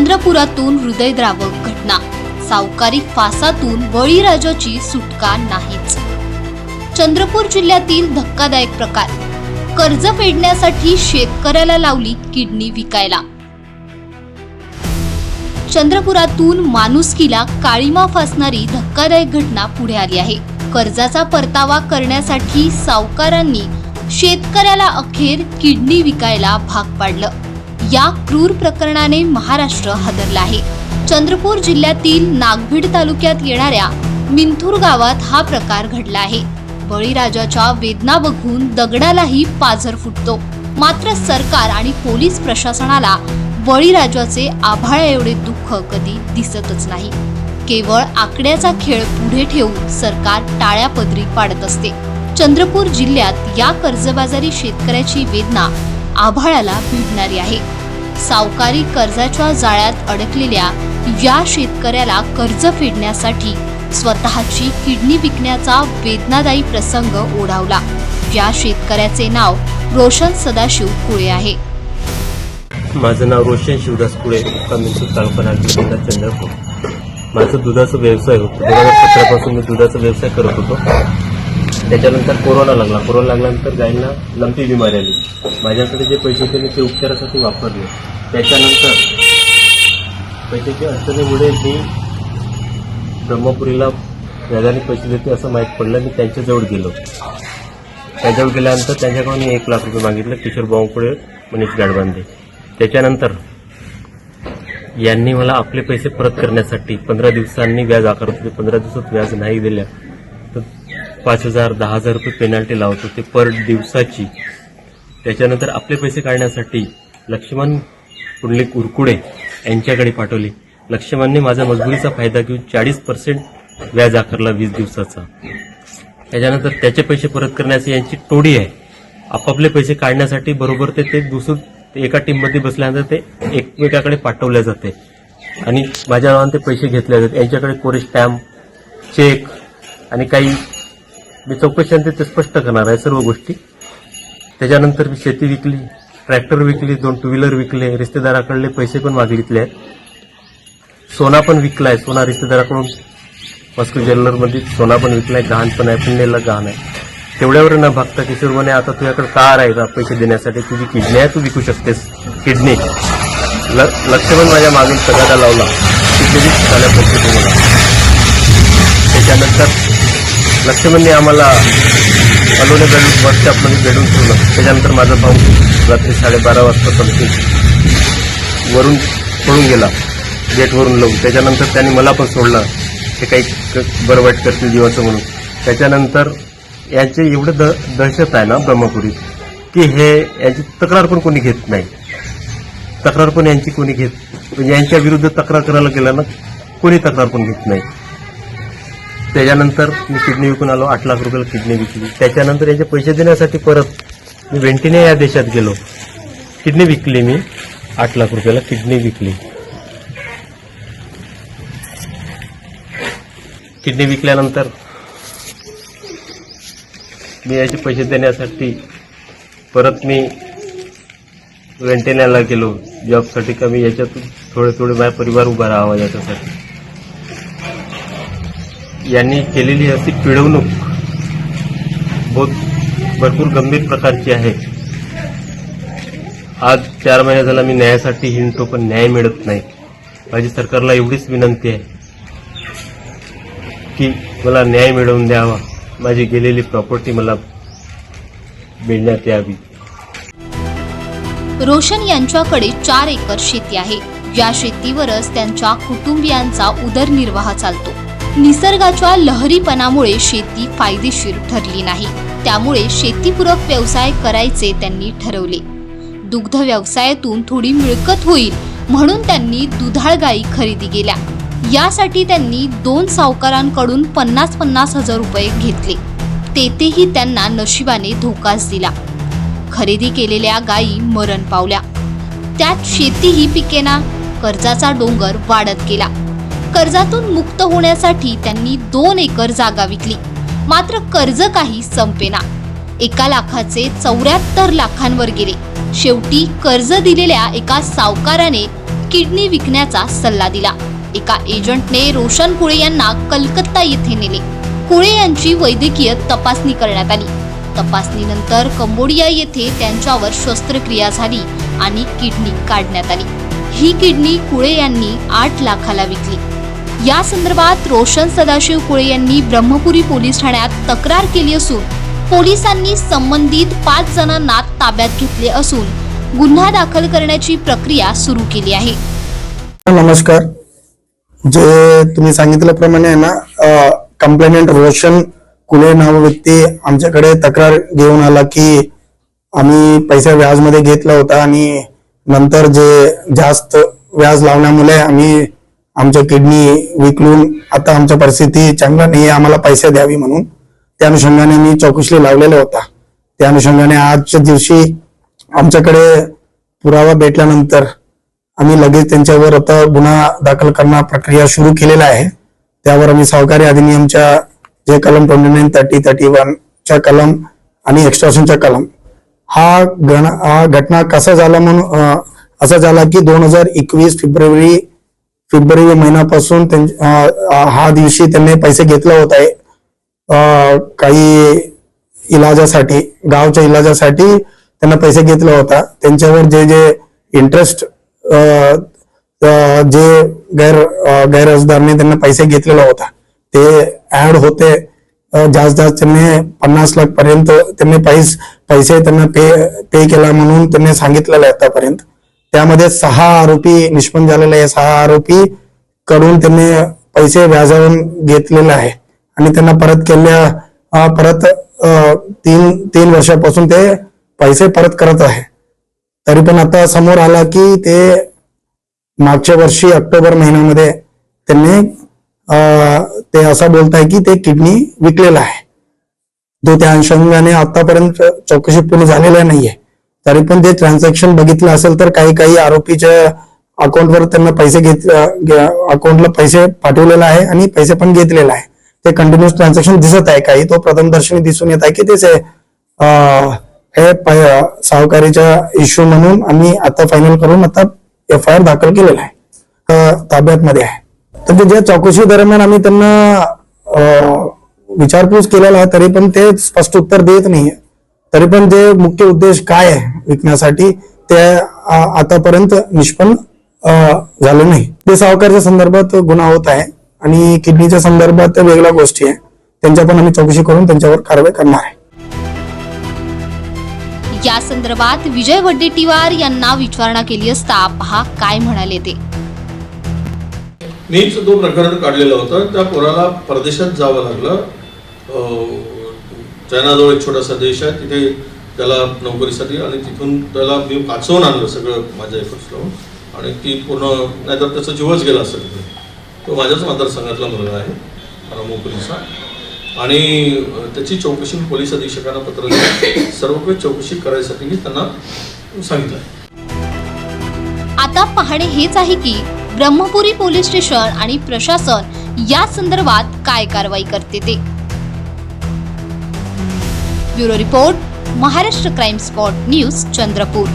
चंद्रपुरातून हृदयद्रावक घटना. सावकारी फासातून बळीराजाची सुटका नाहीच. चंद्रपूर जिल्ह्यातील धक्कादायक प्रकार. कर्ज फेडण्यासाठी शेतकऱ्याला लावली किडनी विकायला. चंद्रपुरातून माणुसकीला काळीमा फासणारी धक्कादायक घटना पुढे आली आहे. कर्जाचा परतावा करण्यासाठी सावकारांनी शेतकऱ्याला अखेर किडनी विकायला भाग पाडलं. या क्रूर प्रकरणाने महाराष्ट्र हादरला आहे. चंद्रपूर जिल्ह्यातील नागभीड तालुक्यात येणाऱ्या मिंथूर गावात हा प्रकार घडला आहे. बळीराजाच्या वेदना बघून दगडालाही पाझर फुटतो. मात्र सरकार आणि पोलीस प्रशासनाला बळीराजाचे आभाळा एवढे दुःख कधी दिसतच नाही. केवळ आकड्याचा खेळ पुढे ठेवून सरकार टाळ्या पदरी पाडत असते. चंद्रपूर जिल्ह्यात या कर्जबाजारी शेतकऱ्याची वेदना आभाळाला भिडणारी आहे. सावकारी कर्जाच्या जाळ्यात अडकलेल्या या शेतकऱ्याला कर्ज फेडण्यासाठी स्वतःची किडनी विकण्याचा वेदनादायी प्रसंग ओढावला. या शेतकऱ्याचे नाव रोशन सदाशिव कुळे आहे. माझं नाव रोशन शिवदास कुळे मुक्कामिंसूर तालुका जिल्हा चंद्रपूर. माझं दुधाचा व्यवसाय होतो. दोन हजार सतरापासून मी दुधाचा व्यवसाय करत होतो. त्याच्यानंतर कोरोना लागला. कोरोना लागल्यानंतर गायींना लंपी बिमारी आली. माझ्याकडे जे पैसे होते मी ते उपचारासाठी वापरले. त्याच्यानंतर पैशाच्या अडचणीमुळे मी ब्रह्मपुरीला व्याजाने पैसे देते असं माहीत पडलं मी त्यांच्याजवळ गेलो. त्याच्याजवळ गेल्यानंतर त्यांच्याकडून मी एक लाख रुपये मागितले किशोर बावकुळे मनीष गाडबांधे त्याच्यानंतर यांनी मला आपले पैसे परत करण्यासाठी पंधरा दिवसांनी व्याज आकारत होते. पंधरा दिवसात व्याज नाही दिल्या तर पाच हजार दहा हजार रुपये पेनाल्टी लावत होते. पर दिवसाची त्याच्यानंतर आपले पैसे काढण्यासाठी लक्ष्मण पुंडलिक उरकुडे यांच्याकडे पाठवले. लक्ष्मणने माझा मजबुरीचा फायदा घेऊन चाळीस पर्सेंट व्याज आकारला वीस दिवसाचा. त्याच्यानंतर त्याचे पैसे परत करण्याची यांची टोडी आहे. आपापले पैसे काढण्यासाठी बरोबर ते ते दुसरं ते एका टीममध्ये बसल्यानंतर ते एकमेकाकडे पाठवले जाते. आणि माझ्या नावाने ते पैसे घेतले जाते. यांच्याकडे कोरे स्टॅम्प चेक आणि काही मी चौकशी ते स्पष्ट करणार आहे सर्व गोष्टी. त्याच्यानंतर मी शेती विकली ट्रॅक्टर विकली दोन टू व्हीलर विकले रिश्तेदाराकडले पैसे पण मागितले. आहेत सोना पण विकलाय सोना रिश्तेदाराकडून. मस्को ज्वेलरमध्ये सोना पण विकलाय गहाण पण आहे पुण्याला गहाण आहे. तेवढ्यावर न भागता किशोर म्हणे आता तुझ्याकडे कार आहे का पैसे देण्यासाठी? तुझी किडनी आहे तू विकू शकतेस. किडनी. ल लक्ष्मण माझ्या मागून सगळ्याला लावला. किती झाल्या पैसे त्याच्यानंतर लक्ष्मणने आम्हाला अलोने भेटून वर्कशॉपमध्ये भेटून ठेवलं. त्याच्यानंतर माझा भाऊ रात्री साडेबारा वाजता समथिंग वरून पळून गेला. गेटवरून लावून. त्याच्यानंतर त्यांनी मला पण सोडलं. ते काही क- बरं वाईट करतील जीवाचं म्हणून. त्याच्यानंतर यांचे एवढं द दहशत आहे ना ब्रह्मपुरीत की हे यांची तक्रार पण कोणी घेत नाही. तक्रार पण यांची कोणी घेत म्हणजे यांच्या विरुद्ध तक्रार करायला गेला ना कोणी तक्रार पण घेत नाही. त्याच्यानंतर मी किडनी विकून आलो आठ लाख रुपयाला किडनी विकली. त्याच्यानंतर याचे पैसे देण्यासाठी परत मी वेंटिने या देशात गेलो. किडनी विकली मी आठ लाख रुपयाला किडनी विकली. किडनी विकल्यानंतर मी याचे पैसे देण्यासाठी परत मी वेंटेण्याला गेलो. जॉबसाठी का मी याच्यातून थोडे थोडे माझा परिवार उभा राहावा याच्यासाठी. यांनी केलेली अशी पिळवणूक बहुत भरपूर गंभीर प्रकारची आहे. आज चार महिने झाला मी न्यायासाठी हिंडतो पण न्याय मिळत नाही. माझी सरकारला एवढीच विनंती आहे की मला न्याय मिळवून द्यावा. माझी गेलेली प्रॉपर्टी मला मिळण्यात यावी. रोशन यांच्याकडे चार एकर शेती आहे. या शेतीवरच त्यांच्या कुटुंबियांचा उदरनिर्वाह चालतो. निसर्गाच्या लहरीपणामुळे शेती फायदेशीर ठरली नाही. त्यामुळे शेतीपूरक व्यवसाय करायचे त्यांनी ठरवले. दुग्ध व्यवसायातून थोडी मिळकत होईल म्हणून त्यांनी दुधाळ गायी खरेदी केल्या. यासाठी त्यांनी दोन सावकारांकडून पन्नास पन्नास हजार रुपये घेतले. तेथेही त्यांना नशिबाने धोकाच दिला. खरेदी केलेल्या गायी मरण पावल्या. त्यात शेतीही पिकेना कर्जाचा डोंगर वाढत गेला. कर्जातून मुक्त होण्यासाठी त्यांनी दोन एकर जागा विकली. मात्र कर्ज काही संपेना. एका लाखाचे चौऱ्याहत्तर लाखांवर गेले. शेवटी कर्ज दिलेल्या एका सावकाराने किडनी विकण्याचा सल्ला दिला. एका एजंटने रोशन कुळे यांना कलकत्ता येथे नेले. कुळे यांची वैद्यकीय तपासणी करण्यात आली. तपासणीनंतर कंबोडिया येथे त्यांच्यावर शस्त्रक्रिया झाली आणि किडनी काढण्यात आली. ही किडनी कुळे यांनी आठ लाखाला विकली. या संदर्भात रोशन सदाशिव कुळे यांनी ब्रह्मपुरी पोलीस ठाण्यात तक्रार केली असून पोलिसांनी संबंधित पाच जणांना ताब्यात घेतले असून गुन्हा दाखल करण्याची प्रक्रिया सुरू केली आहे. नमस्कार. जे तुम्ही सांगितल्याप्रमाणे आहे ना कंप्लेनेंट रोशन कुले नाव व्यक्ती आमच्याकडे तक्रार घेऊन आला की आम्ही पैसा व्याजमध्ये घेतला होता आणि नंतर जे जास्त व्याज लावण्यामुळे आम्ही आमच्या किडनी विकलून आता आमच्या परिस्थिती चांगला नाही आहे आम्हाला पैसे द्यावी म्हणून. त्या अनुषंगाने मी चौकशी लावलेला होता त्या अनुषंगाने आजच्या दिवशी आमच्याकडे पुरावा भेटल्यानंतर आम्ही लगेच त्यांच्यावर आता गुन्हा दाखल करणं प्रक्रिया सुरू केलेला आहे. त्यावर आम्ही सहकारी अधिनियमच्या जे कलम ट्वेंटी नाईन थर्टी थर्टी वनच्या कलम आणि एक्स्ट्रॉशनच्या कलम हा गण हा घटना कसा झाला म्हणून असा झाला की दोन हजार एकवीस फेब्रुवारी फेब्रुवारी महिन्यापासून हा दिवशी त्यांनी पैसे घेतला होता. आहे काही इलाजासाठी गावच्या इलाजासाठी त्यांना पैसे घेतला होता. त्यांच्यावर जे जे इंटरेस्ट जे गैर अं, गैरअर्जदारने त्यांना पैसे घेतलेला होता ते ऍड होते. जास्त जास्त त्यांनी पन्नास लाख पर्यंत त्यांनी पैस पैसे त्यांना पे पे केला म्हणून त्यांनी सांगितलेलं आहे आतापर्यंत. त्यामध्ये सहा आरोपी निष्पन्न झालेले आहे सहा आरोपी कडून त्यांनी पैसे व्याजावून घेतलेले आहे आणि त्यांना परत केल्या परत तीन तीन वर्षापासून ते पैसे परत करत आहे. तरी पण आता समोर आला की ते मागच्या वर्षी ऑक्टोबर महिन्यामध्ये त्यांनी ते असं बोलताय की ते किडनी विकलेला आहे. तो त्या अनुषंगाने आतापर्यंत चौकशी पूर्ण झालेल्या नाहीये. तरी पण ते ट्रान्झॅक्शन बघितलं असेल तर काही काही आरोपीच्या अकाउंटवर त्यांना पैसे घेत अकाउंटला पैसे पाठवलेला आहे आणि पैसे पण घेतलेला आहे. ते कंटिन्युअस ट्रान्झॅक्शन दिसत आहे काही. तो प्रथमदर्शनी दिसून येत आहे की तेच हे प- इश्यू म्हणून आम्ही आता फायनल करून आता एफ आय आर दाखल केलेला आहे. ताब्यात मध्ये आहे. तर ते ज्या चौकशी दरम्यान आम्ही त्यांना विचारपूस केलेला आहे तरी पण ते स्पष्ट उत्तर देत नाहीये. तरी पण जे मुख्य उद्देश काय आहे विकण्यासाठी ते आतापर्यंत निष्पन्न झालं नाही. ते सावकारच्या संदर्भात गुन्हा होत आहे आणि किडनीच्या संदर्भात वेगळ्या गोष्टी आहे त्यांच्या पण आम्ही चौकशी करून त्यांच्यावर कारवाई करणार आहे. या संदर्भात विजय वड्डेट्टीवार यांना विचारणा केली असता पहा काय म्हणाले ते. मीच तो प्रकरण काढलेला होता. त्या पोराला परदेशात जावं लागलं चायनाजवळ एक छोटासा देश आहे. तिथे त्याला नोकरीसाठी आणि तिथून त्याला मी वाचवून आणलं सगळं माझ्या एफर्ट्स लावून. आणि ती पूर्ण नाहीतर त्याचा जीवच गेला असेल तो माझ्याच मतदारसंघातला मुलगा आहे रामो आणि त्याची चौकशी मी पोलीस अधीक्षकांना पत्र दिलं सर्व काही चौकशी करायसाठी मी त्यांना सांगितलं आता पाहणे हेच आहे की ब्रह्मपुरी पोलीस स्टेशन आणि प्रशासन या संदर्भात काय कारवाई करते ते. Bureau report Maharashtra crime spot news Chandrapur.